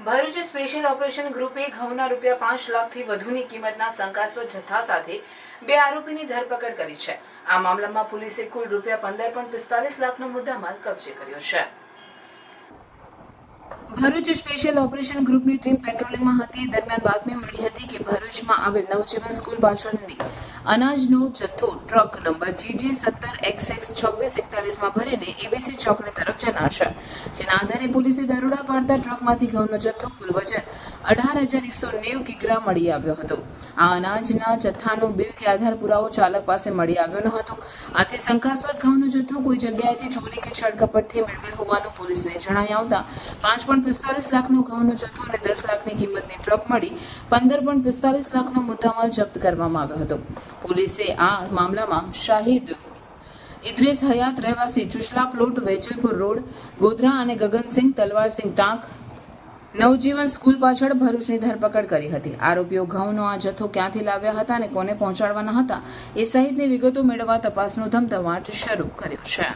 Bharuch special operation ગ્રુપે ઘઉંના રૂપિયા પાંચ લાખથી વધુની કિંમતના શંકાસ્પદ જથ્થા સાથે બે આરોપીની ધરપકડ કરી છે. આ મામલામાં પોલીસે કુલ રૂપિયા પંદર પોઈન્ટ પિસ્તાલીસ લાખનો મુદ્દામાલ કબજે કર્યો છે. ભરૂચ સ્પેશિયલ ઓપરેશન ગ્રુપની ટીમ પેટ્રોલિંગમાં હતી. દરમિયાન બાતમી મળી હતી કે ભરૂચમાં આવેલ નવજીવન સ્કૂલ પાછળની અનાજનો જથ્થો ટ્રક નંબર જીજે સત્તર એક્સ એક્સ છવ્વીસ એકતાલીસમાં ભરીને એબીસી ચોકડી તરફ જનાર છે. જેના આધારે પોલીસે દરોડા પાડતા ટ્રકમાંથી ઘઉંનો જથ્થો કુલ વજન અઢાર હજાર એકસો નેવું કિગ્રા મળી આવ્યો હતો. આ અનાજના જથ્થાનો બિલ કે આધાર પુરાવો ચાલક પાસે મળી આવ્યો ન હતો. આથી શંકાસ્પદ ઘઉંનો જથ્થો કોઈ જગ્યાએથી ચોરી કે છળકપટથી મેળવેલ હોવાનું પોલીસને જણાઈ આવતા પાંચ પોઈન્ટ પિસ્તાલીસ લાખનો ઘઉંનો જથ્થો અને દસ લાખની કિંમતની ટ્રક મળી પંદર પોઈન્ટ પિસ્તાલીસ લાખનો મુદ્દામાલ જપ્ત કરવામાં આવ્યો હતો. પોલીસે આ મામલામાં શાહિદ ઇદ્રીસ હયાત રહેવાસી ચુચલા પ્લોટ વેચલપુર રોડ, ગોધરા અને ગગનસિંહ, તલવારસિંહ ટાંક, નવજીવન સ્કૂલ પાછળ ભરૂચની ધરપકડ કરી હતી. આરોપીઓ ઘઉંનો આ જથ્થો ક્યાંથી લાવ્યા હતા અને કોને પહોંચાડવાના હતા એ સહિતની વિગતો મેળવવા તપાસનો ધમધમાટ શરૂ કર્યો છે.